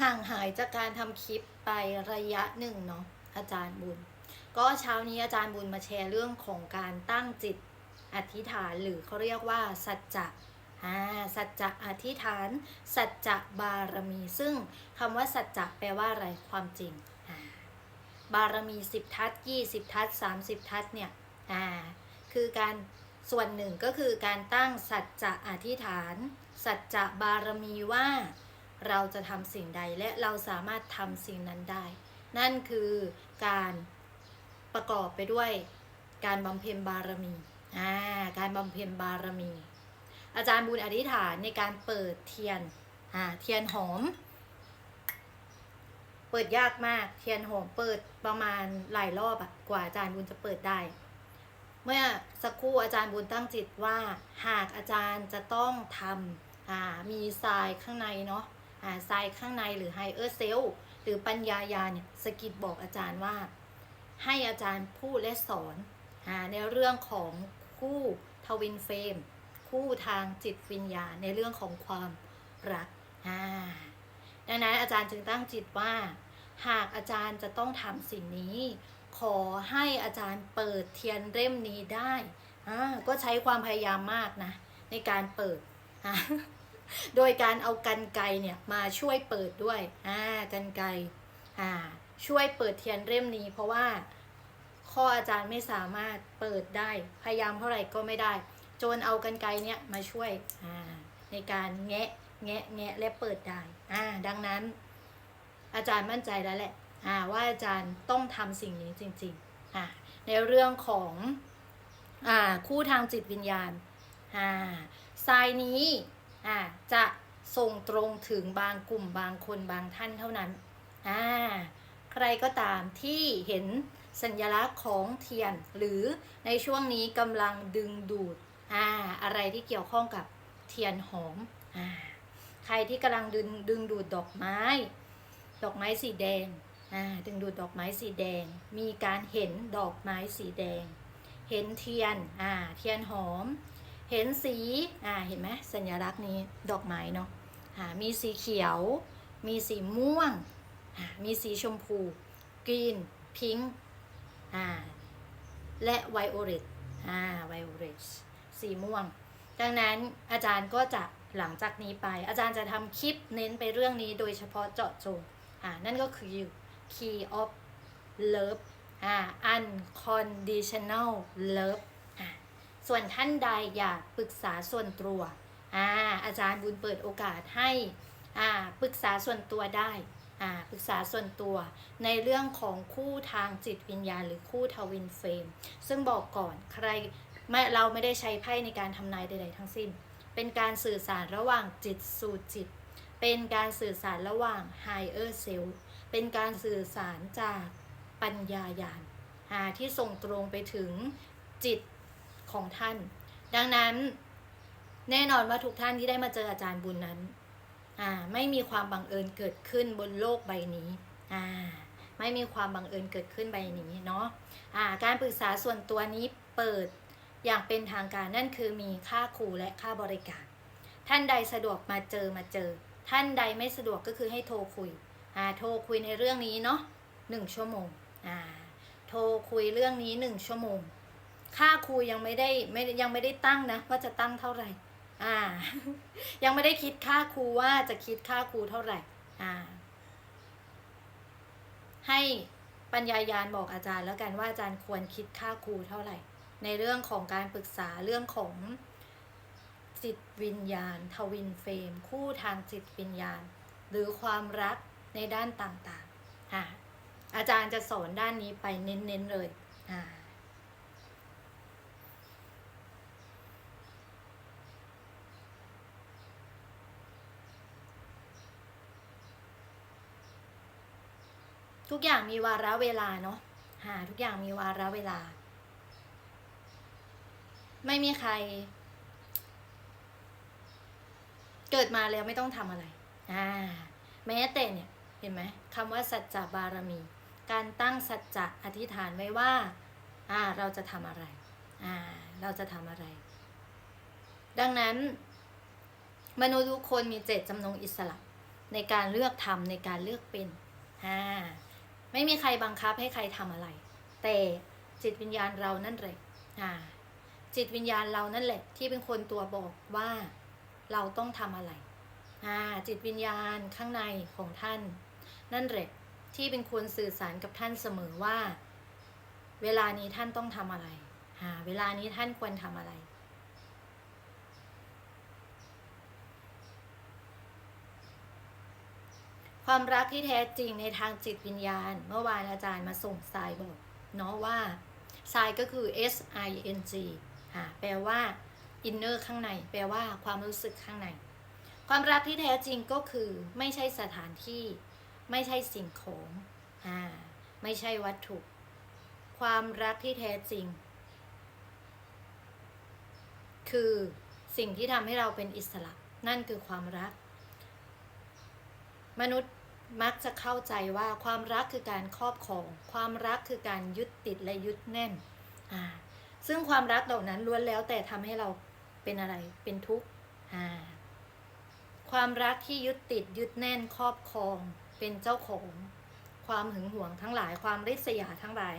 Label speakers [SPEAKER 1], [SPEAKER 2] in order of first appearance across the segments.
[SPEAKER 1] ห่างหายจากการทำคลิปไประยะหนึ่งเนาะอาจารย์บุญ ก็เช้านี้อาจารย์บุญมาแชร์เรื่องของการตั้งจิตอธิษฐานหรือเขาเรียกว่าสัจจะอ่าสัจจะอธิษฐาน สัจจะบารมี ซึ่งคำว่าสัจจะแปลว่าอะไรความจริงอ่าบารมีสิบทัศยี่สิบทัศสามสิบทัศเนี่ยอ่าคือการส่วนหนึ่งก็คือการตั้งสัจจะอธิษฐาน สัจจะบารมีว่า เราจะทำสิ่งใดและเราสามารถทำสิ่งนั้นได้ นั่นคือการประกอบไปด้วยการบำเพ็ญบารมีอ่าการบำเพ็ญบารมี อาจารย์บุญอธิษฐานในการเปิดเทียนอ่าเทียนหอม เปิดยากมากเทียนหอมเปิดประมาณหลายรอบอะกว่าอาจารย์บุญจะเปิดได้ เมื่อสักครู่อาจารย์บุญตั้งจิตว่า หากอาจารย์จะต้องทำอ่ามีทรายข้างในเนาะ อ่าทรายข้างในหรือไฮเออร์เซลหรือปัญญายาเนี่ยสกิดบอกอาจารย์ว่า ให้อาจารย์พูดและสอนอในเรื่องของคู่ทวินเฟรมคู่ทางจิตวิญญาณในเรื่องของความรักดังนั้นอาจารย์จึงตั้งจิตว่า หากอาจารย์จะต้องทำสิ่งนี้ ขอให้อาจารย์เปิดเทียนเล่มนี้ได้ก็ใช้ความพยายามมากนะ ในการเปิด โดยการเอากันไกเนี่ยมาช่วยเปิดด้วยอ่ากันไกอ่าช่วยเปิดเทียนเล่มนี้ เพราะว่าข้ออาจารย์ไม่สามารถเปิดได้ พยายามเท่าไหร่ก็ไม่ได้ จนเอากันไกเนี่ยมาช่วยอ่าในการแงะแงะแงะและเปิดได้อ่าดังนั้น อาจารย์มั่นใจแล้วแหละอ่าว่าอาจารย์ต้องทำสิ่งนี้จริงๆอ่าในเรื่องของอ่าคู่ทางจิตวิญญาณอ่าทรายนี้ อ่าจะส่งตรงถึงบางกลุ่มบางคนบางท่านเท่านั้นอ่าใครก็ตามที่เห็นสัญลักษณ์ของเทียน หรือในช่วงนี้กำลังดึงดูดอ่าอะไรที่เกี่ยวข้องกับเทียนหอมอ่าใครที่กำลังดึงดึงดูดดอกไม้ ดอกไม้สีแดงอ่าดึงดูดดอกไม้สีแดง มีการเห็นดอกไม้สีแดง เห็นเทียนอ่าเทียนหอม เห็นสีอ่าเห็นไหมสัญลักษณ์นี้ดอกไม้เนาะอ่ามีสีเขียว มีสีม่วงอ่ามีสีชมพู กรีน พิงค์อ่าและไวโอเลตอ่าไวโอเลตสีม่วง ดังนั้นอาจารย์ก็จะหลังจากนี้ไป อาจารย์จะทำคลิปเน้นไปเรื่องนี้โดยเฉพาะเจาะจงอ่านั่นก็คือ key of love อ่า unconditional love ส่วนท่านใดอยากปรึกษาส่วนตัวอ่าอาจารย์บุญเปิดโอกาสให้อ่าปรึกษาส่วนตัวได้อ่าปรึกษาส่วนตัวในเรื่องของคู่ทางจิตวิญญาณ หรือคู่ทวินเฟรมซึ่งบอกก่อนใครไม่เราไม่ได้ใช้ไพ่ในการทำนายใด ๆ ทั้งสิ้น เป็นการสื่อสารระหว่างจิตสู่จิต เป็นการสื่อสารระหว่าง higher self เป็นการสื่อสารจากปัญญาญาณอ่าที่ส่งตรงไปถึงจิต ของท่าน ดังนั้นแน่นอนว่าทุกท่านที่ได้มาเจออาจารย์บุญนั้นอ่าไม่มีความบังเอิญเกิดขึ้นบนโลกใบนี้อ่าไม่มีความบังเอิญเกิดขึ้นใบนี้เนาะอ่าการปรึกษาส่วนตัวนี้เปิดอย่างเป็นทางการนั่นคือมีค่าครูและค่าบริการ ท่านใดสะดวกมาเจอมาเจอ ท่านใดไม่สะดวกก็คือให้โทรคุยอ่าโทรคุยในเรื่องนี้เนาะหนึ่งชั่วโมงอ่าโทรคุยเรื่องนี้หนึ่งชั่วโมง ค่าคุยยังไม่ได้ไม่ยังไม่ได้ตั้งนะว่าจะตั้งเท่าไหร่ อ่า ยังไม่ได้คิดค่าครูว่าจะคิดค่าครูเท่าไหร่ อ่า ให้ปัญญายาณบอกอาจารย์แล้วกันว่าอาจารย์ควรคิดค่าครูเท่าไหร่ ในเรื่องของการปรึกษาเรื่องของจิตวิญญาณ ทวินเฟรมคู่ทางจิตวิญญาณ หรือความรักในด้านต่างๆ อ่าอาจารย์จะสอนด้านนี้ไปเน้นๆเลย อ่า ทุกอย่างมีวาระเวลาเนาะหาทุกอย่างมีวาระเวลา ไม่มีใคร เกิดมาแล้วไม่ต้องทำอะไรอ่าแม้แต่เนี่ยเห็นไหมคำว่าสัจจะบารมี การตั้งสัจจะอธิษฐานไว้ว่าอ่าเราจะทำอะไรอ่าเราจะทำอะไร ดังนั้นมนุษย์ทุกคนมีเจตจำนงอิสระในการเลือกทำในการเลือกเป็นอ่า ไม่มีใครบังคับให้ใครทำอะไร แต่จิตวิญญาณเรานั่นแหละจิตวิญญาณเรานั่นแหละ ที่เป็นคนตัวบอกว่าเราต้องทำอะไรจิตวิญญาณข้างในของท่าน นั่นแหละที่เป็นคนสื่อสารกับท่านเสมอว่า เวลานี้ท่านต้องทำอะไรเวลานี้ท่านควรทำอะไร ความรักที่แท้จริงในทางจิตวิญญาณ เมื่อวานอาจารย์มาส่งทรายบอกเนาะว่าทรายก็คือ S I N G อ่าแปลว่า inner ข้างใน แปลว่าความรู้สึกข้างใน ความรักที่แท้จริงก็คือไม่ใช่สถานที่ ไม่ใช่สิ่งของอ่าไม่ใช่วัตถุ ความรักที่แท้จริง คือสิ่งที่ทำให้เราเป็นอิสระ นั่นคือความรัก มนุษย์มักจะเข้าใจว่าความรักคือการครอบครอง ความรักคือการยึดติดและยึดแน่นอ่าซึ่งความรักเหล่านั้นล้วนแล้วแต่ทำให้เราเป็นอะไรเป็นทุกข์อ่าความรักที่ยึดติดยึดแน่นครอบครองเป็นเจ้าของ ความหึงหวงทั้งหลายความริษยาทั้งหลาย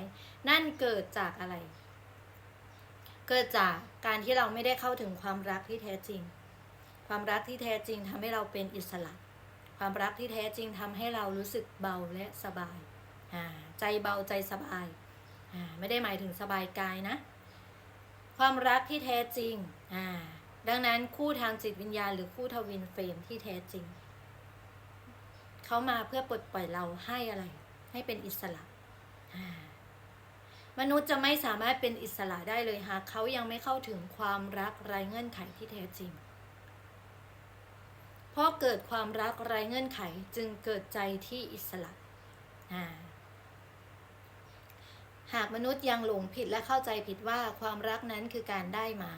[SPEAKER 1] นั่นเกิดจากอะไร เกิดจากการที่เราไม่ได้เข้าถึงความรักที่แท้จริง ความรักที่แท้จริงทำให้เราเป็นอิสระ ความรักที่แท้จริงทำให้เรารู้สึกเบาและสบายใจเบาใจสบาย ไม่ได้หมายถึงสบายกายนะ ความรักที่แท้จริง ดังนั้นคู่ทางจิตวิญญาณ หรือคู่ทวินเฟรมที่แท้จริง เขามาเพื่อปลดปล่อยเราให้อะไร ให้เป็นอิสระ มนุษย์จะไม่สามารถเป็นอิสระได้เลยหากเขายังไม่เข้าถึงความรักไร้เงื่อนไขที่แท้จริง เพราะเกิดความรักไร้เงื่อนไขจึงเกิดใจที่อิสระ หากมนุษย์ยังหลงผิดและเข้าใจผิดว่าความรักนั้นคือการได้มา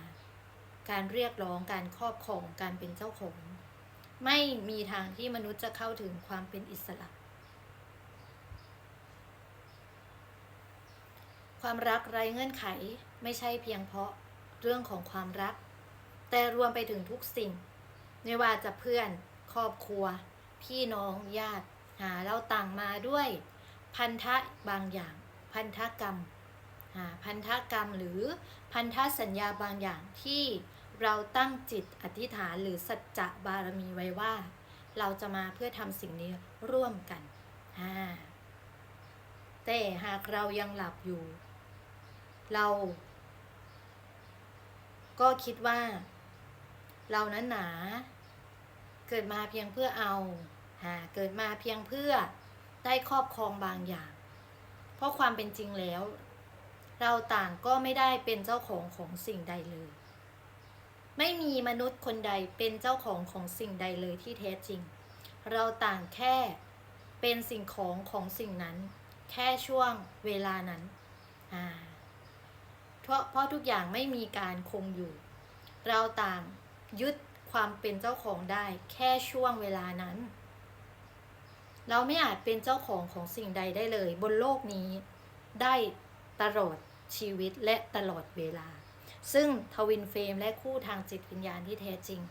[SPEAKER 1] การเรียกร้องการครอบครองการเป็นเจ้าของ ไม่มีทางที่มนุษย์จะเข้าถึงความเป็นอิสระ ความรักไร้เงื่อนไขไม่ใช่เพียงเพราะเรื่องของความรัก แต่รวมไปถึงทุกสิ่ง ไม่ว่าจะเพื่อนครอบครัว พี่น้องญาติ หาเราต่างมาด้วย พันธะบางอย่าง พันธกรรมหาพันธกรรมหรือพันธสัญญาบางอย่างที่เราตั้งจิตอธิษฐานหรือสัจจะบารมีไว้ว่า เราจะมาเพื่อทำสิ่งนี้ร่วมกันอ่าแต่หากเรายังหลับอยู่ เรา ก็คิดว่า เรานั้นหนา เกิดมาเพียงเพื่อเอาหาเกิดมาเพียงเพื่อได้ครอบครองบางอย่าง เพราะความเป็นจริงแล้ว เราต่างก็ไม่ได้เป็นเจ้าของของสิ่งใดเลย ไม่มีมนุษย์คนใดเป็นเจ้าของของสิ่งใดเลยที่แท้จริง เราต่างแค่เป็นสิ่งของของสิ่งนั้น แค่ช่วงเวลานั้นอ่าเพราะเพราะทุกอย่างไม่มีการคงอยู่ เราต่างยึด ความเป็นเจ้าของได้แค่ช่วงเวลานั้น เราไม่อาจเป็นเจ้าของของสิ่งใดได้เลย บนโลกนี้ได้ตลอดชีวิตและตลอดเวลา ซึ่งทวินเฟรมและคู่ทางจิตวิญญาณที่แท้จริง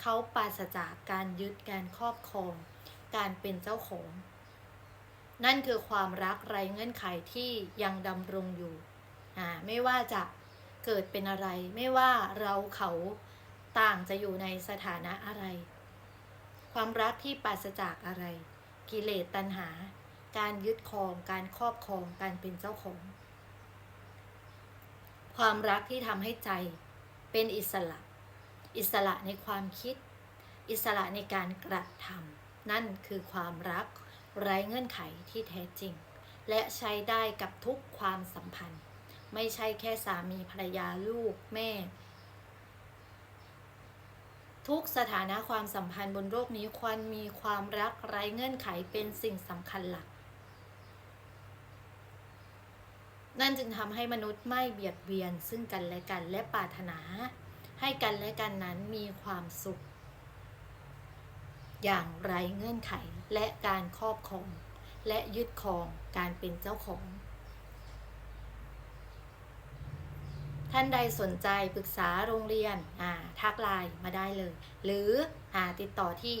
[SPEAKER 1] เขาปราศจากการยึดการครอบครอง การเป็นเจ้าของ นั่นคือความรักไร้เงื่อนไขที่ยังดำรงอยู่ อ่า ไม่ว่าจะเกิดเป็นอะไร ไม่ว่าเราเขา ต่างจะอยู่ในสถานะอะไร ความรักที่ปราศจากอะไร กิเลสตัณหา การยึดครอง การครอบครอง การเป็นเจ้าของ ความรักที่ทำให้ใจเป็นอิสระ อิสระในความคิด อิสระในการกระทำนั่นคือความรักไร้เงื่อนไขที่แท้จริง และใช้ได้กับทุกความสัมพันธ์ ไม่ใช่แค่สามีภรรยาลูกแม่ ทุกสถานะความสัมพันธ์บนโลกนี้ควรมีความรักไร้เงื่อนไขเป็นสิ่งสำคัญหลัก นั่นจึงทำให้มนุษย์ไม่เบียดเบียนซึ่งกันและกันและปรารถนา ให้กันและกันนั้นมีความสุข อย่างไร้เงื่อนไขและการครอบครอง และยึดครองการเป็นเจ้าของ ท่านใดสนใจปรึกษาโรงเรียนทักไลน์มาได้เลย หรืออติดต่อที่